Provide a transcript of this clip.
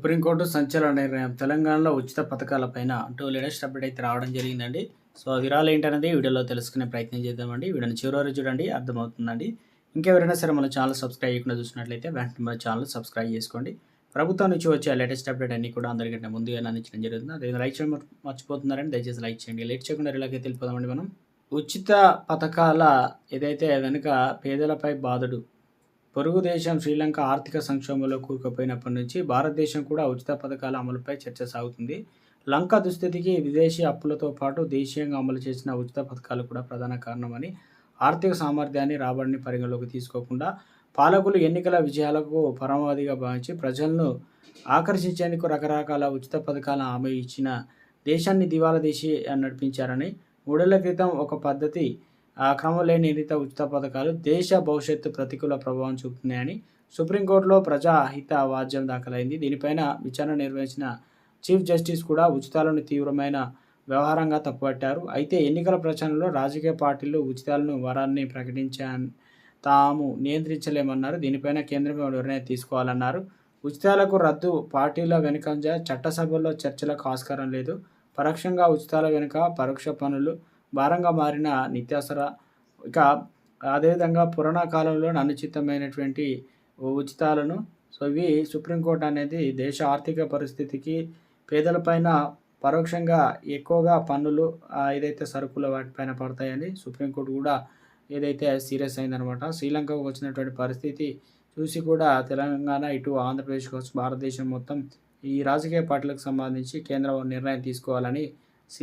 Supreme court సంచలన నిర్ణయం తెలంగాణలో ఉచిత పథకాలపైన అంటూ లేటెస్ట్ అప్డేట్ అయితే రావడం జరిగిందండి. సో ఆ వివరాలు ఏంటనేది వీడియోలో తెలుసుకునే ప్రయత్నం చేద్దామండి. వీడియోని చివరి చూడండి అర్థమవుతుందండి. ఇంకెవరైనా సరే మన ఛానల్ సబ్స్క్రైబ్ చేయకుండా చూసినట్లయితే వెంటనే మన ఛానల్ సబ్స్క్రైబ్ చేసుకోండి. ప్రభుత్వం నుంచి వచ్చే లేటెస్ట్ అప్డేట్ అన్ని కూడా అందరికంటే ముందుగా అందించడం జరుగుతుంది. అదే లైక్ చేయడం మర్చిపోతున్నారని దయచేసి లైక్ చేయండి. లేట్ చేయకుండా ఇలాగే తెలిపోదామండి మనం. ఉచిత పథకాల ఏదైతే వెనుక పేదలపై బాధడు పొరుగు దేశం శ్రీలంక ఆర్థిక సంక్షోభంలో కూరుకుపోయినప్పటి నుంచి భారతదేశం కూడా ఉచిత పథకాల అమలుపై చర్చ సాగుతుంది. లంక దుస్థితికి విదేశీ అప్పులతో పాటు దేశీయంగా అమలు చేసిన ఉచిత పథకాలు కూడా ప్రధాన కారణమని ఆర్థిక సామర్థ్యాన్ని రాబడిని పరిగణలోకి తీసుకోకుండా పాలకులు ఎన్నికల విజయాలకు పరమావధిగా భావించి ప్రజలను ఆకర్షించేందుకు రకరకాల ఉచిత పథకాలను హామీ ఇచ్చిన దేశాన్ని దివాలా తీసి నడిపించారని మూడేళ్ళ క్రితం ఒక పద్ధతి ఆ క్రమం ఉచిత పథకాలు దేశ భవిష్యత్తు ప్రతికూల ప్రభావం చూపుతున్నాయని సుప్రీంకోర్టులో ప్రజాహిత వాద్యం దాఖలైంది. దీనిపైన విచారణ నిర్వహించిన చీఫ్ జస్టిస్ కూడా ఉచితాలను తీవ్రమైన వ్యవహారంగా తప్పుపట్టారు. అయితే ఎన్నికల ప్రచారంలో రాజకీయ పార్టీలు ఉచితాలను వరాన్ని ప్రకటించా తాము నియంత్రించలేమన్నారు. దీనిపైన కేంద్రం నిర్ణయం తీసుకోవాలన్నారు. ఉచితాలకు రద్దు పార్టీల వెనుకంజ చట్టసభల్లో చర్చలకు ఆస్కారం లేదు. పరోక్షంగా ఉచితాల వెనుక పరోక్ష పనులు భారంగా మారిన నిత్యావసర ఇక అదేవిధంగా పురాణ కాలంలో అనుచితమైనటువంటి ఉచితాలను సో ఇవి సుప్రీంకోర్టు అనేది దేశ ఆర్థిక పరిస్థితికి పేదలపైన పరోక్షంగా ఎక్కువగా పన్నులు ఏదైతే సరుకుల వాటిపైన పడతాయని సుప్రీంకోర్టు కూడా ఏదైతే సీరియస్ అయిందనమాట. శ్రీలంకకు వచ్చినటువంటి పరిస్థితి చూసి కూడా తెలంగాణ ఇటు ఆంధ్రప్రదేశ్ కావచ్చు భారతదేశం మొత్తం ఈ రాజకీయ పార్టీలకు సంబంధించి కేంద్రం నిర్ణయం తీసుకోవాలని